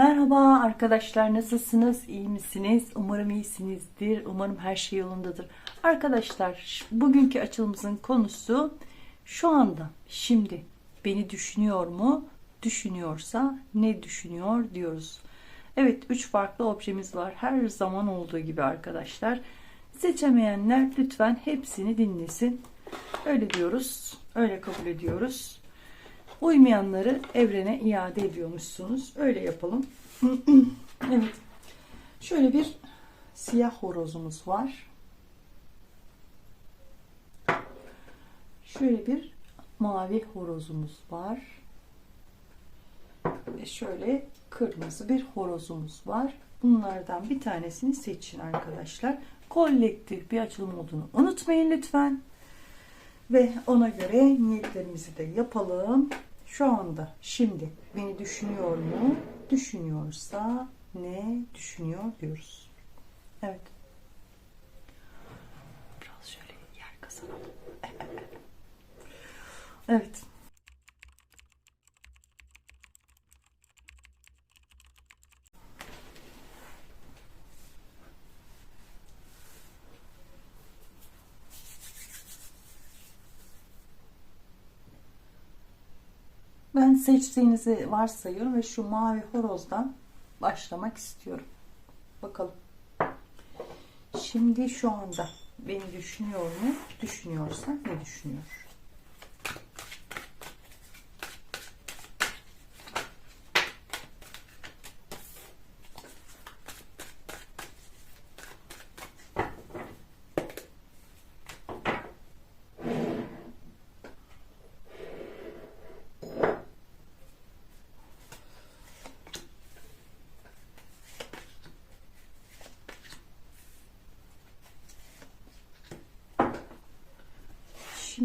Merhaba arkadaşlar nasılsınız? İyi misiniz? Umarım iyisinizdir. Umarım her şey yolundadır. Arkadaşlar bugünkü açılımımızın konusu şu anda şimdi beni düşünüyor mu? Düşünüyorsa ne düşünüyor diyoruz. Evet üç farklı objemiz var. Her zaman olduğu gibi arkadaşlar. Seçemeyenler lütfen hepsini dinlesin. Öyle diyoruz. Öyle kabul ediyoruz. Uymayanları evrene iade ediyormuşsunuz. Öyle yapalım. evet. Şöyle bir siyah horozumuz var. Şöyle bir mavi horozumuz var. Ve şöyle kırmızı bir horozumuz var. Bunlardan bir tanesini seçin arkadaşlar. Kolektif bir açılım olduğunu unutmayın lütfen. Ve ona göre niyetlerimizi de yapalım. Şu anda şimdi beni düşünüyor mu? Düşünüyorsa ne düşünüyor diyoruz. Evet. Biraz şöyle yer kazanalım. evet. Ben seçtiğinizi varsayıyorum ve şu mavi horozdan başlamak istiyorum. Bakalım. Şimdi şu anda beni düşünüyor mu? Düşünüyorsa ne düşünüyor?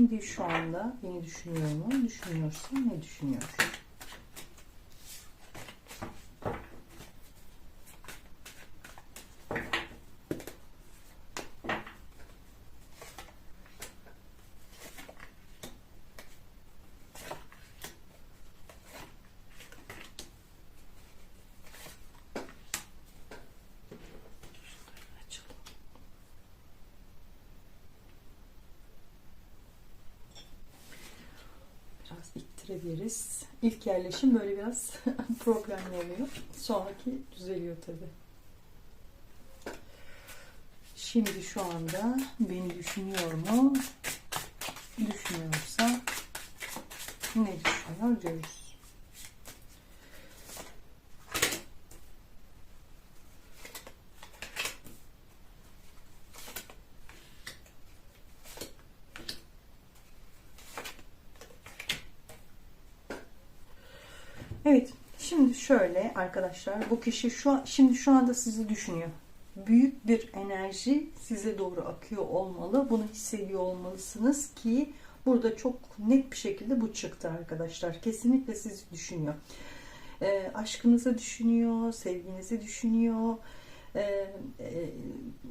Şimdi şu anda beni düşünüyor mu? Düşünüyorsa ne düşünüyor? Biraz ittirebiliriz. İlk yerleşim böyle biraz problemli oluyor. Sonraki düzeliyor tabi. Şimdi şu anda beni düşünüyor mu? Düşünüyorsa ne düşünüyor diyoruz. Evet. Şimdi şöyle arkadaşlar bu kişi şu şimdi şu anda sizi düşünüyor. Büyük bir enerji size doğru akıyor olmalı. Bunu hissediyor olmalısınız ki burada çok net bir şekilde bu çıktı arkadaşlar. Kesinlikle sizi düşünüyor. E, aşkınızı düşünüyor, sevginizi düşünüyor, e, e,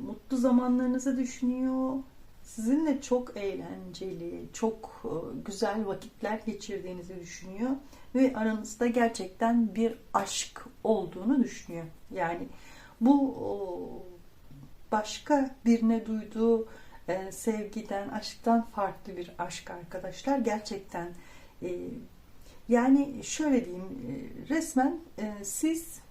mutlu zamanlarınızı düşünüyor. Sizinle çok eğlenceli, çok e, güzel vakitler geçirdiğinizi düşünüyor ve aranızda gerçekten bir aşk olduğunu düşünüyor. Yani bu başka birine duyduğu e, sevgiden, aşktan farklı bir aşk arkadaşlar. Gerçekten e, yani şöyle diyeyim resmen siz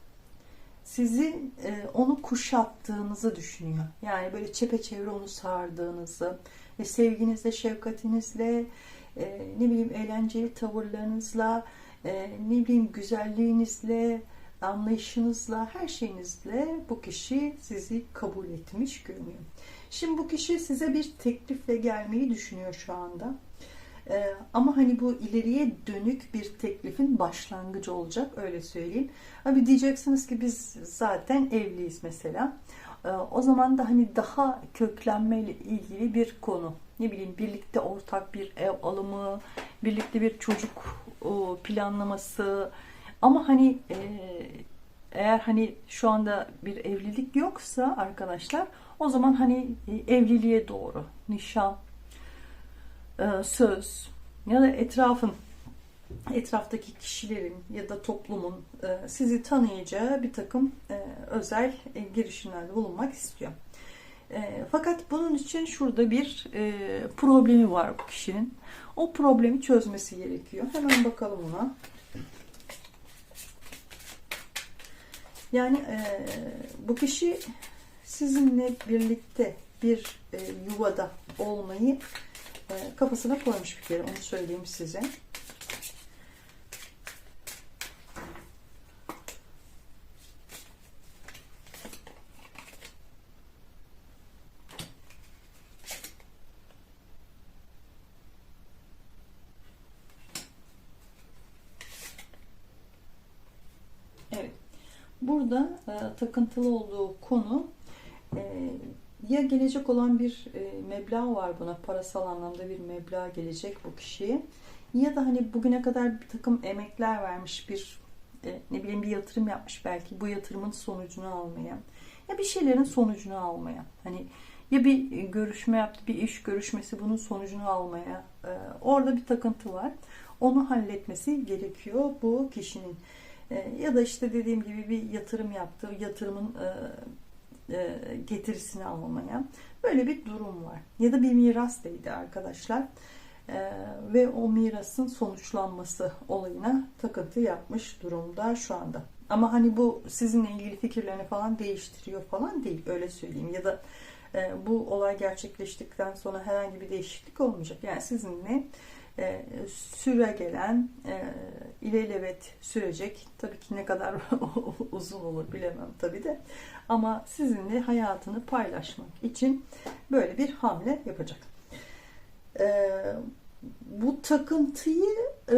sizin onu kuşattığınızı düşünüyor. Yani böyle çepeçevre onu sardığınızı, sevginizle, şefkatinizle, ne bileyim eğlenceli tavırlarınızla, ne bileyim güzelliğinizle, anlayışınızla, her şeyinizle bu kişi sizi kabul etmiş görünüyor. Şimdi bu kişi size bir teklifle gelmeyi düşünüyor şu anda. Ee, ama hani bu ileriye dönük bir teklifin başlangıcı olacak öyle söyleyeyim. Abi diyeceksiniz ki biz zaten evliyiz mesela. Ee, o zaman da hani daha köklenme ile ilgili bir konu. Ne bileyim birlikte ortak bir ev alımı, birlikte bir çocuk planlaması. Ama hani e, eğer hani şu anda bir evlilik yoksa arkadaşlar o zaman hani e, evliliğe doğru nişan, söz ya da etrafın etraftaki kişilerin ya da toplumun e, sizi tanıyacağı bir takım e, özel e, girişimlerde bulunmak istiyor. E, fakat bunun için şurada bir e, problemi var bu kişinin. O problemi çözmesi gerekiyor. Hemen bakalım ona. Yani e, bu kişi sizinle birlikte bir e, yuvada olmayı e, kafasına koymuş bir kere. Onu söyleyeyim size. Burada e, takıntılı olduğu konu ya gelecek olan bir e, meblağ var buna parasal anlamda bir meblağ gelecek bu kişiye. Ya da hani bugüne kadar bir takım emekler vermiş bir e, ne bileyim bir yatırım yapmış belki bu yatırımın sonucunu almaya ya bir şeylerin sonucunu almaya. Hani ya bir görüşme yaptı bir iş görüşmesi bunun sonucunu almaya e, orada bir takıntı var. Onu halletmesi gerekiyor bu kişinin. E, ya da işte dediğim gibi bir yatırım yaptı yatırımın e, getirisini almaya. Böyle bir durum var. Ya da bir miras değdi arkadaşlar. E, ve o mirasın sonuçlanması olayına takıntı yapmış durumda şu anda. Ama hani bu sizinle ilgili fikirlerini falan değiştiriyor falan değil öyle söyleyeyim. Ya da e, bu olay gerçekleştikten sonra herhangi bir değişiklik olmayacak. Yani sizinle e, süre gelen e, ilelebet sürecek. Tabii ki ne kadar uzun olur bilemem tabii de. Ama sizinle hayatını paylaşmak için böyle bir hamle yapacak. E, bu takıntıyı e,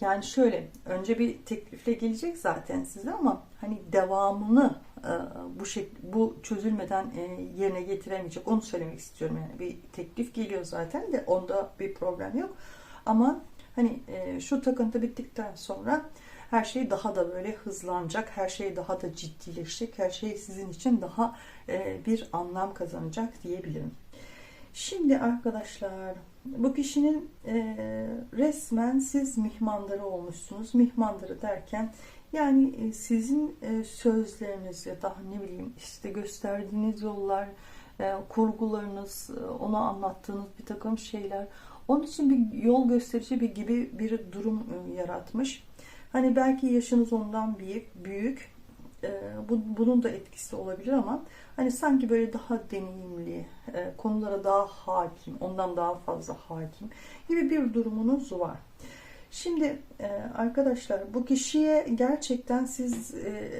yani şöyle önce bir teklifle gelecek zaten size ama hani devamını e, bu şey bu çözülmeden e, yerine getiremeyecek onu söylemek istiyorum yani bir teklif geliyor zaten de onda bir problem yok ama hani e, şu takıntı bittikten sonra her şey daha da böyle hızlanacak her şey daha da ciddileşecek her şey sizin için daha bir anlam kazanacak diyebilirim şimdi arkadaşlar bu kişinin resmen siz mihmandarı olmuşsunuz mihmandarı derken yani e, sizin e, sözleriniz ya da ne bileyim işte gösterdiğiniz yollar, e, kurgularınız, ona anlattığınız bir takım şeyler onun için bir yol gösterici bir gibi bir durum yaratmış. Hani belki yaşınız ondan büyük, büyük. Bunun da etkisi olabilir ama hani sanki böyle daha deneyimli, konulara daha hakim, ondan daha fazla hakim gibi bir durumunuz var. Şimdi e, arkadaşlar bu kişiye gerçekten siz e,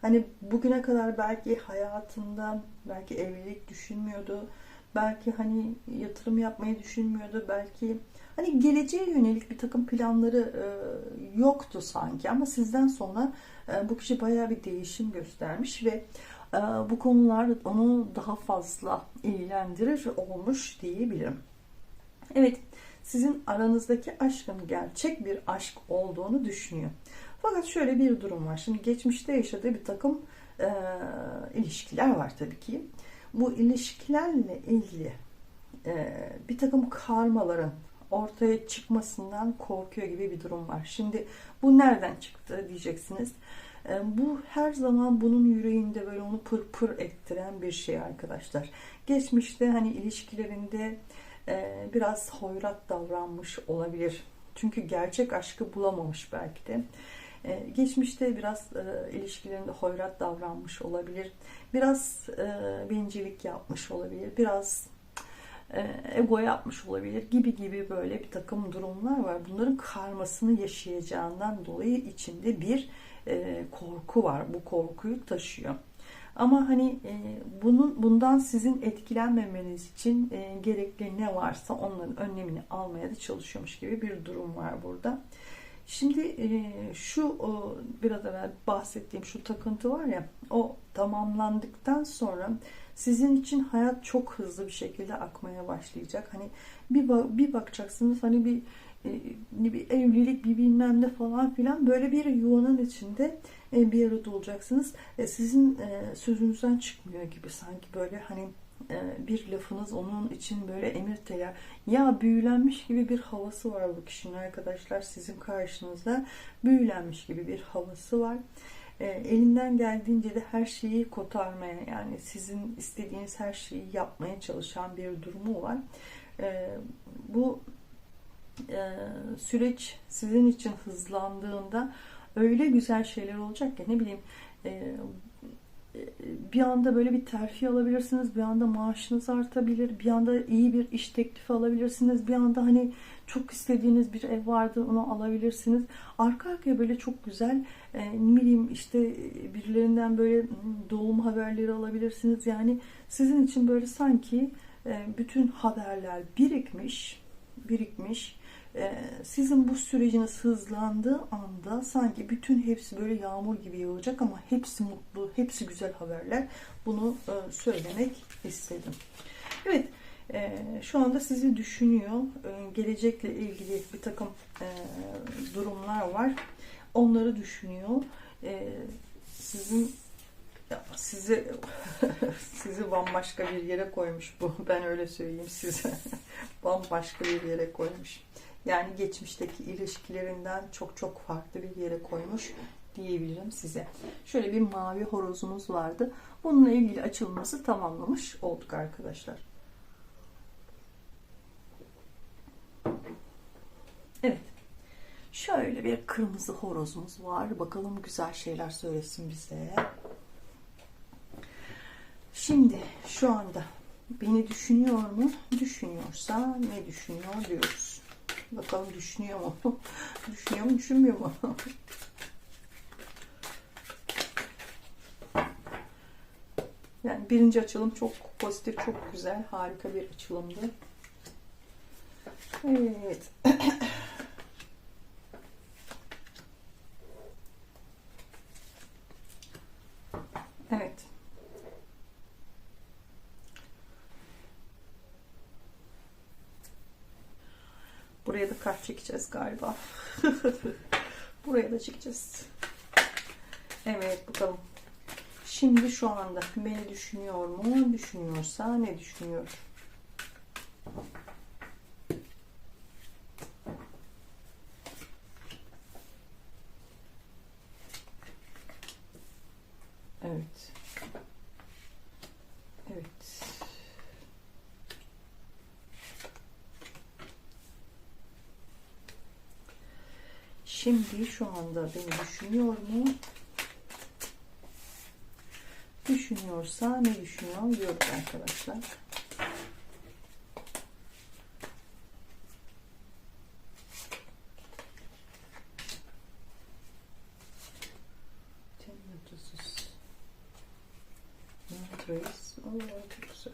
hani bugüne kadar belki hayatında belki evlilik düşünmüyordu. Belki hani yatırım yapmayı düşünmüyordu. Belki hani geleceğe yönelik bir takım planları e, yoktu sanki ama sizden sonra bu kişi bayağı bir değişim göstermiş ve bu konular onu daha fazla ilgilendirir olmuş diyebilirim. Evet sizin aranızdaki aşkın gerçek bir aşk olduğunu düşünüyor. Fakat şöyle bir durum var. Şimdi geçmişte yaşadığı bir takım e, ilişkiler var tabii ki. Bu ilişkilerle ilgili e, bir takım karmaların ortaya çıkmasından korkuyor gibi bir durum var. Şimdi bu nereden çıktı diyeceksiniz. E, bu her zaman bunun yüreğinde böyle onu pır pır ettiren bir şey arkadaşlar. Geçmişte hani ilişkilerinde e, biraz hoyrat davranmış olabilir. Çünkü gerçek aşkı bulamamış belki de. E, geçmişte biraz e, ilişkilerinde hoyrat davranmış olabilir. Biraz bencillik yapmış olabilir. Biraz ego yapmış olabilir gibi gibi böyle bir takım durumlar var. Bunların karmasını yaşayacağından dolayı içinde bir korku var. Bu korkuyu taşıyor. Ama hani e, bunun bundan sizin etkilenmemeniz için e, gerekli ne varsa onların önlemini almaya da çalışıyormuş gibi bir durum var burada. Şimdi e, şu o, biraz evvel bahsettiğim şu takıntı var ya o tamamlandıktan sonra sizin için hayat çok hızlı bir şekilde akmaya başlayacak. Hani bir bir bakacaksınız hani bir e, bir evlilik bir bilmem ne falan filan böyle bir yuvanın içinde e, bir arada olacaksınız. Sizin sözünüzden çıkmıyor gibi sanki böyle hani bir lafınız onun için böyle emir teler ya büyülenmiş gibi bir havası var bu kişinin arkadaşlar sizin karşınızda büyülenmiş gibi bir havası var. E, elinden geldiğince de her şeyi kotarmaya yani sizin istediğiniz her şeyi yapmaya çalışan bir durumu var. E, bu e, süreç sizin için hızlandığında öyle güzel şeyler olacak ki ne bileyim e, bir anda böyle bir terfi alabilirsiniz. Bir anda maaşınız artabilir. Bir anda iyi bir iş teklifi alabilirsiniz. Bir anda hani çok istediğiniz bir ev vardı onu alabilirsiniz. Arka arkaya böyle çok güzel e, bileyim işte birilerinden böyle doğum haberleri alabilirsiniz. Yani sizin için böyle sanki e, bütün haberler birikmiş birikmiş sizin bu süreciniz hızlandığı anda sanki bütün hepsi böyle yağmur gibi yağacak ama hepsi mutlu, hepsi güzel haberler. Bunu e, söylemek istedim. Evet, e, şu anda sizi düşünüyor. E, gelecekle ilgili bir takım durumlar var. Onları düşünüyor. Sizin sizi sizi bambaşka bir yere koymuş bu. Ben öyle söyleyeyim size. bambaşka bir yere koymuş. Yani geçmişteki ilişkilerinden çok çok farklı bir yere koymuş diyebilirim size. Şöyle bir mavi horozumuz vardı. Bununla ilgili açılması tamamlamış olduk arkadaşlar. Evet. Şöyle bir kırmızı horozumuz var. Bakalım güzel şeyler söylesin bize. Şimdi şu anda beni düşünüyor mu? Düşünüyorsa ne düşünüyor diyoruz. Bakalım düşünüyor mu? düşünüyor mu, düşünmüyor mu? yani birinci açılım çok pozitif, çok güzel, harika bir açılımdı. Evet. Buraya da kart çekeceğiz galiba. Buraya da çekeceğiz. Evet bakalım. Şimdi şu anda beni düşünüyor mu? Düşünüyorsa ne düşünüyor? Evet. Şimdi şu anda beni düşünüyor mu? Düşünüyorsa ne düşünüyor diyoruz arkadaşlar. Trace. Oh, çok.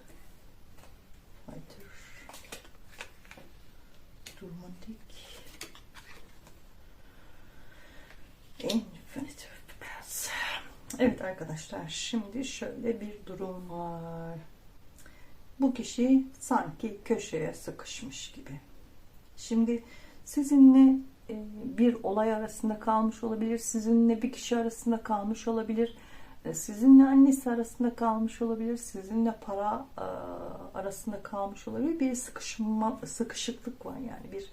Evet arkadaşlar şimdi şöyle bir durum var. Bu kişi sanki köşeye sıkışmış gibi. Şimdi sizinle e, bir olay arasında kalmış olabilir. Sizinle bir kişi arasında kalmış olabilir. E, sizinle annesi arasında kalmış olabilir. Sizinle para e, arasında kalmış olabilir. Bir sıkışma, sıkışıklık var yani bir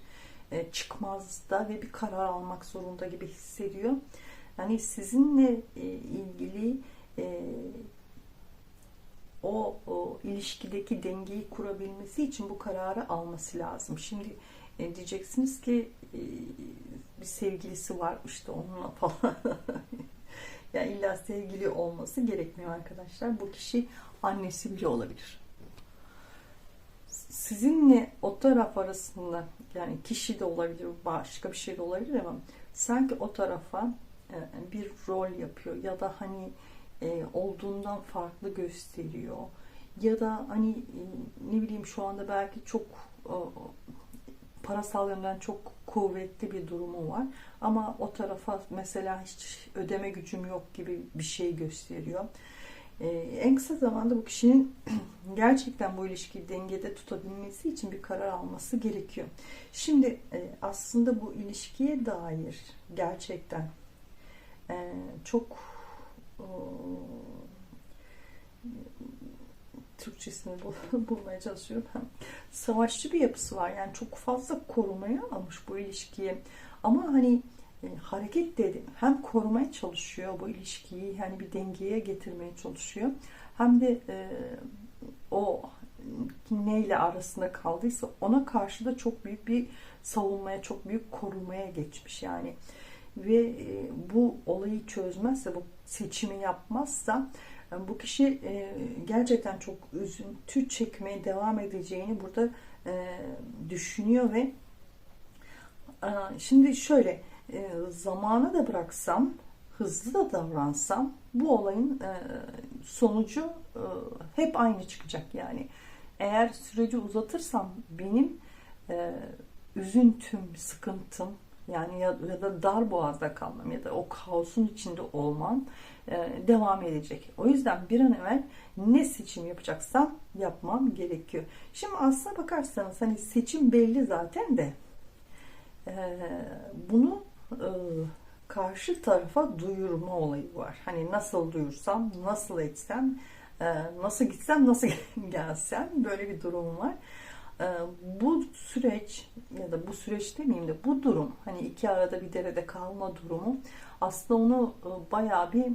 çıkmazda ve bir karar almak zorunda gibi hissediyor. Yani sizinle e, ilgili e, o, o ilişkideki dengeyi kurabilmesi için bu kararı alması lazım. Şimdi diyeceksiniz ki bir sevgilisi var işte onunla falan. yani illa sevgili olması gerekmiyor arkadaşlar. Bu kişi annesi bile olabilir sizinle o taraf arasında yani kişi de olabilir, başka bir şey de olabilir ama sanki o tarafa e, bir rol yapıyor ya da hani e, olduğundan farklı gösteriyor ya da hani e, ne bileyim şu anda belki çok parasal yönden çok kuvvetli bir durumu var ama o tarafa mesela hiç ödeme gücüm yok gibi bir şey gösteriyor ee, en kısa zamanda bu kişinin gerçekten bu ilişkiyi dengede tutabilmesi için bir karar alması gerekiyor. Şimdi e, aslında bu ilişkiye dair gerçekten e, çok Türkçesini bul- bulmaya çalışıyorum. Savaşçı bir yapısı var. Yani çok fazla korumaya almış bu ilişkiyi. Ama hani e, hareket dedim. Hem korumaya çalışıyor bu ilişkiyi. Yani bir dengeye getirmeye çalışıyor. Hem de e, o neyle arasında kaldıysa ona karşı da çok büyük bir savunmaya, çok büyük korumaya geçmiş yani. Ve e, bu olayı çözmezse, bu seçimi yapmazsa e, bu kişi e, gerçekten çok üzüntü çekmeye devam edeceğini burada düşünüyor ve şimdi şöyle zamana da bıraksam, hızlı da davransam bu olayın sonucu hep aynı çıkacak yani. Eğer süreci uzatırsam benim üzüntüm, sıkıntım yani ya, ya da dar boğazda kalmam ya da o kaosun içinde olmam e, devam edecek. O yüzden bir an evvel ne seçim yapacaksam yapmam gerekiyor. Şimdi aslına bakarsanız hani seçim belli zaten de e, bunu e, karşı tarafa duyurma olayı var. Hani nasıl duyursam, nasıl etsem, e, nasıl gitsem, nasıl gelsem böyle bir durum var. E, bu süreç ya da bu süreç demeyeyim de bu durum hani iki arada bir derede kalma durumu aslında onu e, bayağı bir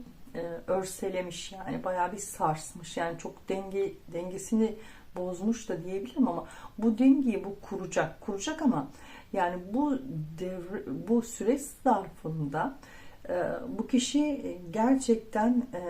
örselemiş yani bayağı bir sarsmış. Yani çok denge dengesini bozmuş da diyebilirim ama bu dengeyi bu kuracak kuracak ama yani bu devre, bu süreç zarfında e, bu kişi gerçekten e,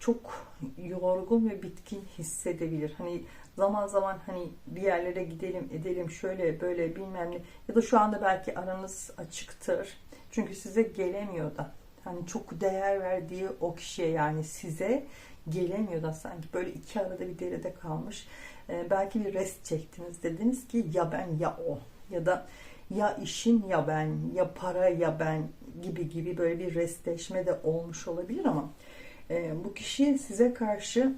çok yorgun ve bitkin hissedebilir. Hani zaman zaman hani bir yerlere gidelim edelim şöyle böyle bilmem ne ya da şu anda belki aranız açıktır. Çünkü size gelemiyor da. Hani çok değer verdiği o kişiye yani size gelemiyor da sanki böyle iki arada bir derede kalmış. Ee, belki bir rest çektiniz dediniz ki ya ben ya o ya da ya işin ya ben ya para ya ben gibi gibi böyle bir restleşme de olmuş olabilir ama e, bu kişi size karşı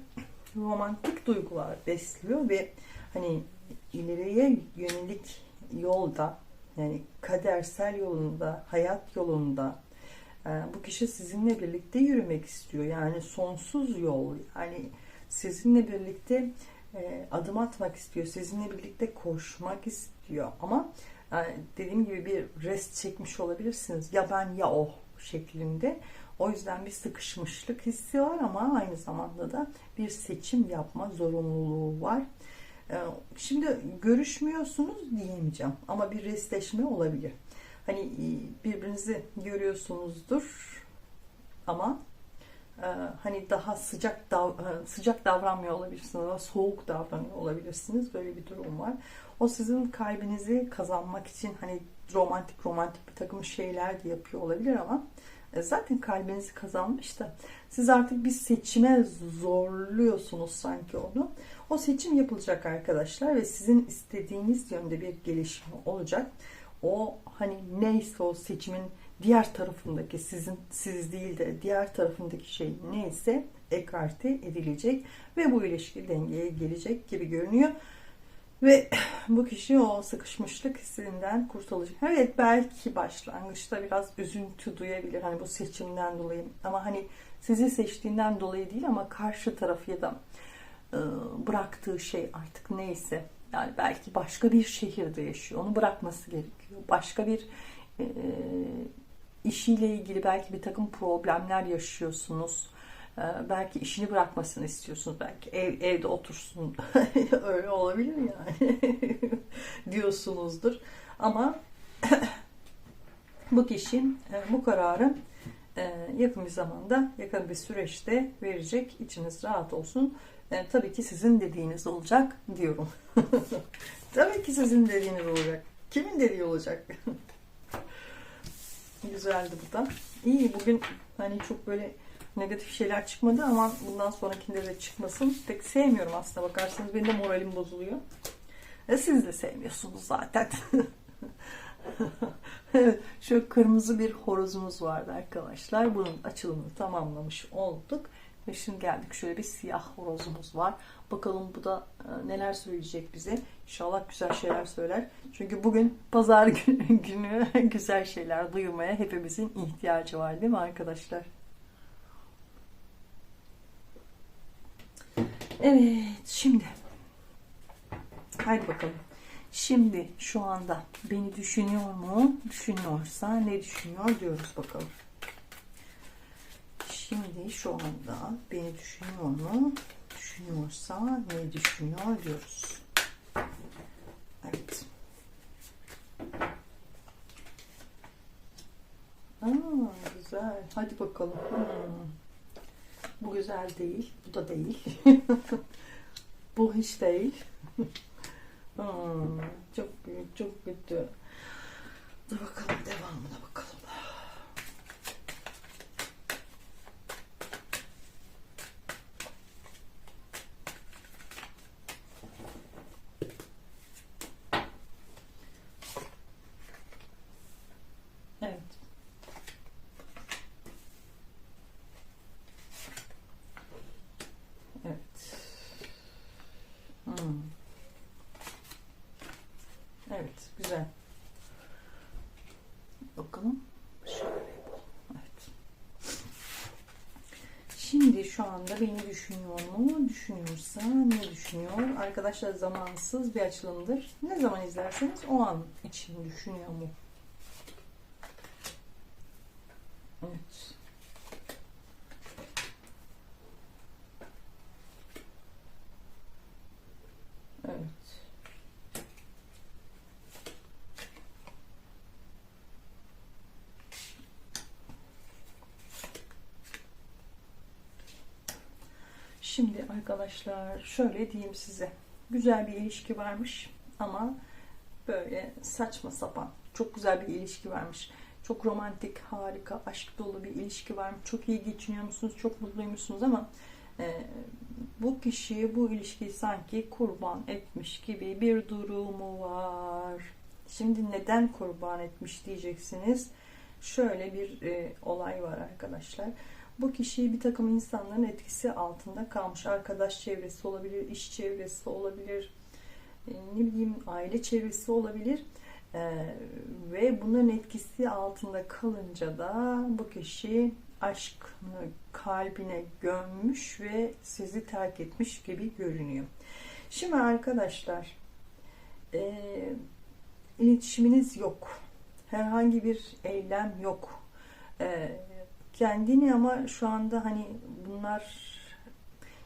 romantik duygular besliyor ve hani ileriye yönelik yolda yani kadersel yolunda, hayat yolunda e, bu kişi sizinle birlikte yürümek istiyor. Yani sonsuz yol. Yani sizinle birlikte e, adım atmak istiyor. Sizinle birlikte koşmak istiyor. Ama yani dediğim gibi bir rest çekmiş olabilirsiniz. Ya ben ya o şeklinde. O yüzden bir sıkışmışlık hissi var ama aynı zamanda da bir seçim yapma zorunluluğu var. Ee, şimdi görüşmüyorsunuz diyemeyeceğim ama bir restleşme olabilir. Hani birbirinizi görüyorsunuzdur ama hani daha sıcak dav e, sıcak davranmıyor olabilirsiniz, daha soğuk davranıyor olabilirsiniz. Böyle bir durum var. O sizin kalbinizi kazanmak için hani romantik romantik bir takım şeyler de yapıyor olabilir ama e, zaten kalbinizi kazanmış da siz artık bir seçime zorluyorsunuz sanki onu. O seçim yapılacak arkadaşlar ve sizin istediğiniz yönde bir gelişme olacak. O hani neyse o seçimin diğer tarafındaki sizin siz değil de diğer tarafındaki şey neyse ekarte edilecek ve bu ilişki dengeye gelecek gibi görünüyor. Ve bu kişi o sıkışmışlık hissinden kurtulacak. Evet belki başlangıçta biraz üzüntü duyabilir hani bu seçimden dolayı. Ama hani sizi seçtiğinden dolayı değil ama karşı tarafı ya da e, bıraktığı şey artık neyse. Yani belki başka bir şehirde yaşıyor. Onu bırakması gerekiyor. Başka bir e, işiyle ilgili belki bir takım problemler yaşıyorsunuz ee, belki işini bırakmasını istiyorsunuz. Belki ev, evde otursun. Öyle olabilir yani. diyorsunuzdur. Ama bu kişi e, bu kararı e, yakın bir zamanda, yakın bir süreçte verecek. İçiniz rahat olsun. E, tabii ki sizin dediğiniz olacak diyorum. tabii ki sizin dediğiniz olacak. Kimin dediği olacak? Güzeldi bu da. İyi bugün hani çok böyle negatif şeyler çıkmadı ama bundan sonrakinde de çıkmasın. Pek sevmiyorum aslında bakarsanız. Benim de moralim bozuluyor. E siz de sevmiyorsunuz zaten. evet, şu kırmızı bir horozumuz vardı arkadaşlar. Bunun açılımını tamamlamış olduk. Ve şimdi geldik şöyle bir siyah horozumuz var. Bakalım bu da e, neler söyleyecek bize. İnşallah güzel şeyler söyler. Çünkü bugün pazar günü, güzel şeyler duymaya hepimizin ihtiyacı var değil mi arkadaşlar? Evet şimdi haydi bakalım. Şimdi şu anda beni düşünüyor mu? Düşünüyorsa ne düşünüyor diyoruz bakalım. Şimdi şu anda beni düşünüyor mu? Düşünüyorsa ne düşünüyor diyoruz. Evet. Aa, güzel. Hadi bakalım. Hmm. Bu güzel değil. Bu da değil. Bu hiç değil. Hmm, çok büyük, çok kötü. Dur bakalım devamına bakalım. Evet. Evet. Hmm. Evet, güzel. Bakalım. Şöyle. Evet. Şimdi şu anda beni düşünüyor mu? Düşünüyorsa ne düşünüyor? Arkadaşlar zamansız bir açılımdır. Ne zaman izlerseniz o an için düşünüyor mu? Evet. Evet. Şimdi arkadaşlar şöyle diyeyim size. Güzel bir ilişki varmış ama böyle saçma sapan. Çok güzel bir ilişki varmış. Çok romantik, harika, aşk dolu bir ilişki varmış. Çok iyi geçiniyor musunuz? Çok mutluymuşsunuz ama e, bu kişi bu ilişkiyi sanki kurban etmiş gibi bir durumu var. Şimdi neden kurban etmiş diyeceksiniz. Şöyle bir e, olay var arkadaşlar. Bu kişi bir takım insanların etkisi altında kalmış. Arkadaş çevresi olabilir, iş çevresi olabilir, e, ne bileyim aile çevresi olabilir. Ee, ve bunların etkisi altında kalınca da bu kişi aşkını kalbine gömmüş ve sizi terk etmiş gibi görünüyor. Şimdi arkadaşlar e, iletişiminiz yok. Herhangi bir eylem yok. E, kendini ama şu anda hani bunlar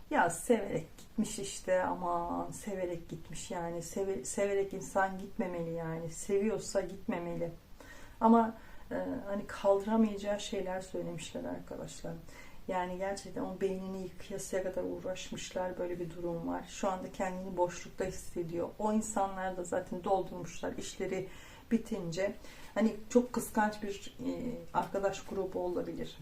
ya severek gitmiş işte ama severek gitmiş yani Seve, severek insan gitmemeli yani seviyorsa gitmemeli. Ama e, hani kaldıramayacağı şeyler söylemişler arkadaşlar. Yani gerçekten o beynini yıkayasıya kadar uğraşmışlar böyle bir durum var. Şu anda kendini boşlukta hissediyor. O insanlar da zaten doldurmuşlar işleri bitince hani çok kıskanç bir e, arkadaş grubu olabilir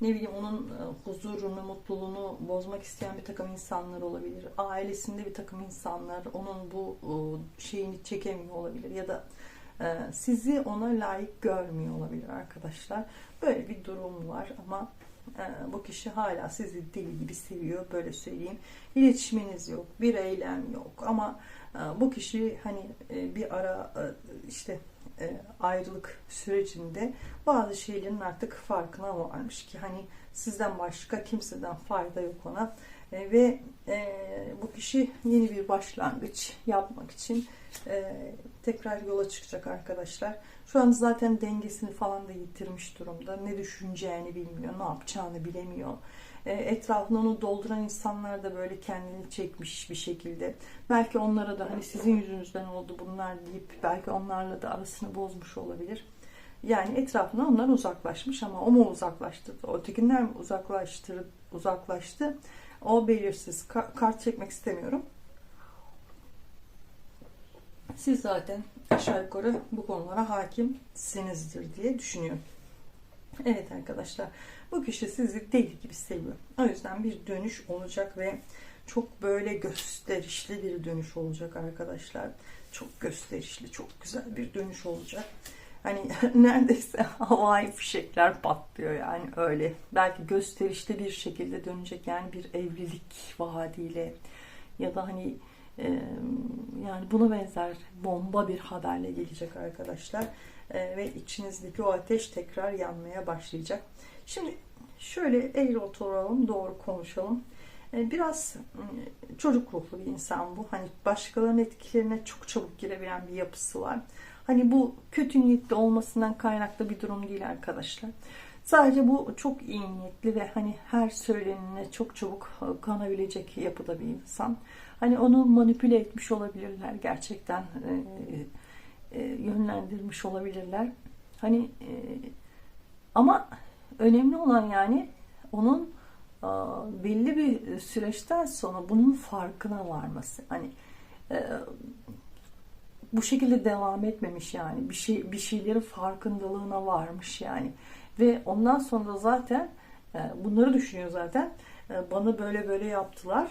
ne bileyim onun e, huzurunu, mutluluğunu bozmak isteyen bir takım insanlar olabilir. Ailesinde bir takım insanlar onun bu e, şeyini çekemiyor olabilir ya da sizi ona layık görmüyor olabilir arkadaşlar. Böyle bir durum var ama bu kişi hala sizi deli gibi seviyor böyle söyleyeyim. İletişiminiz yok, bir eylem yok ama bu kişi hani bir ara işte ayrılık sürecinde bazı şeylerin artık farkına varmış ki hani sizden başka kimseden fayda yok ona e, ve e, bu kişi yeni bir başlangıç yapmak için tekrar yola çıkacak arkadaşlar. Şu an zaten dengesini falan da yitirmiş durumda. Ne düşüneceğini bilmiyor, ne yapacağını bilemiyor. E, etrafını onu dolduran insanlar da böyle kendini çekmiş bir şekilde. Belki onlara da hani sizin yüzünüzden oldu bunlar deyip belki onlarla da arasını bozmuş olabilir. Yani etrafına onlar uzaklaşmış ama o mu uzaklaştırdı? Ötekiler mi uzaklaştı? uzaklaştı? O belirsiz. Kart çekmek istemiyorum. Siz zaten aşağı yukarı bu konulara hakimsinizdir diye düşünüyorum. Evet arkadaşlar bu kişi sizi deli gibi seviyor. O yüzden bir dönüş olacak ve çok böyle gösterişli bir dönüş olacak arkadaşlar. Çok gösterişli, çok güzel bir dönüş olacak. Hani neredeyse havai fişekler patlıyor yani öyle. Belki gösterişli bir şekilde dönecek yani bir evlilik vaadiyle ya da hani e, yani buna benzer bomba bir haberle gelecek arkadaşlar. E, ve içinizdeki o ateş tekrar yanmaya başlayacak. Şimdi şöyle eğri oturalım, doğru konuşalım. E, biraz e, çocuk ruhlu bir insan bu. Hani başkalarının etkilerine çok çabuk girebilen bir yapısı var. Hani bu kötü niyetli olmasından kaynaklı bir durum değil arkadaşlar. Sadece bu çok iyi niyetli ve hani her söylenene çok çabuk e, kanabilecek yapıda bir insan. Hani onu manipüle etmiş olabilirler gerçekten e, e, yönlendirmiş olabilirler. Hani e, ama önemli olan yani onun belli bir süreçten sonra bunun farkına varması. Hani e, bu şekilde devam etmemiş yani. Bir şey bir şeylerin farkındalığına varmış yani. Ve ondan sonra zaten e, bunları düşünüyor zaten. E, bana böyle böyle yaptılar.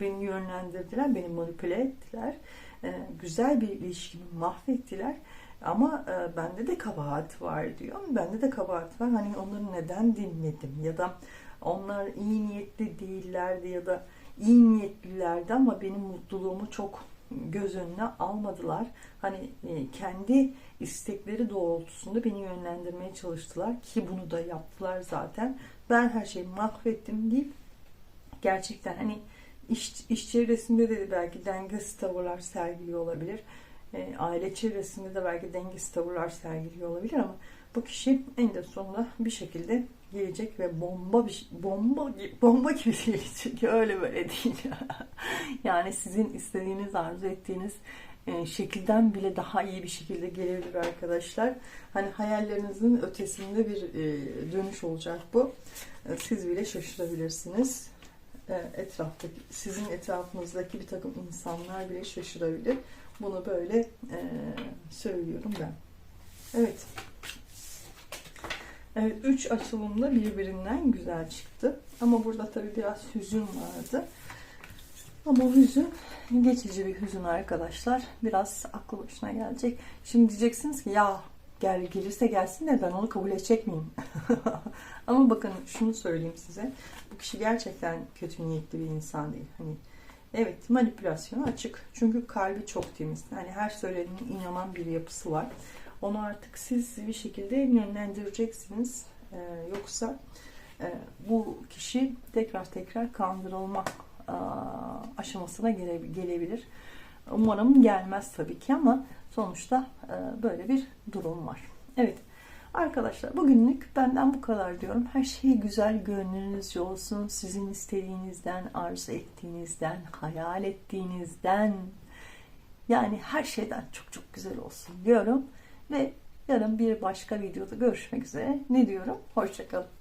Beni yönlendirdiler beni manipüle ettiler. Güzel bir ilişkimi mahvettiler ama e, bende de kabahat var diyor bende de kabahat var hani onları neden dinledim ya da onlar iyi niyetli değillerdi ya da iyi niyetlilerdi ama benim mutluluğumu çok göz önüne almadılar. Hani e, kendi istekleri doğrultusunda beni yönlendirmeye çalıştılar ki bunu da yaptılar zaten. Ben her şeyi mahvettim deyip gerçekten hani iş, iş çevresinde de belki dengesiz tavırlar sergiliyor olabilir. E, aile çevresinde de belki dengesiz tavırlar sergiliyor olabilir ama bu kişi en de sonunda bir şekilde gelecek ve bomba bir bomba bomba gibi gelecek. Öyle böyle değil. yani sizin istediğiniz, arzu ettiğiniz e, şekilden bile daha iyi bir şekilde gelebilir arkadaşlar. Hani hayallerinizin ötesinde bir e, dönüş olacak bu. Siz bile şaşırabilirsiniz. Etraftaki, sizin etrafınızdaki bir takım insanlar bile şaşırabilir. Bunu böyle söylüyorum ben. Evet. Evet, üç açılımda birbirinden güzel çıktı. Ama burada tabii biraz hüzün vardı. Ama hüzün geçici bir hüzün arkadaşlar. Biraz aklı başına gelecek. Şimdi diyeceksiniz ki ya gel gelirse gelsin de ben onu kabul edecek miyim? Ama bakın şunu söyleyeyim size. Bu kişi gerçekten kötü niyetli bir insan değil. Hani evet manipülasyona açık. Çünkü kalbi çok temiz. Yani her söylenene inanan bir yapısı var. Onu artık siz bir şekilde yönlendireceksiniz. Ee, yoksa e, bu kişi tekrar tekrar kandırılma e, aşamasına gele, gelebilir. Umarım gelmez tabii ki ama sonuçta e, böyle bir durum var. Evet arkadaşlar bugünlük benden bu kadar diyorum. Her şey güzel gönlünüzce olsun. Sizin istediğinizden, arzu ettiğinizden, hayal ettiğinizden yani her şeyden çok çok güzel olsun diyorum. Ve yarın bir başka videoda görüşmek üzere. Ne diyorum? Hoşçakalın.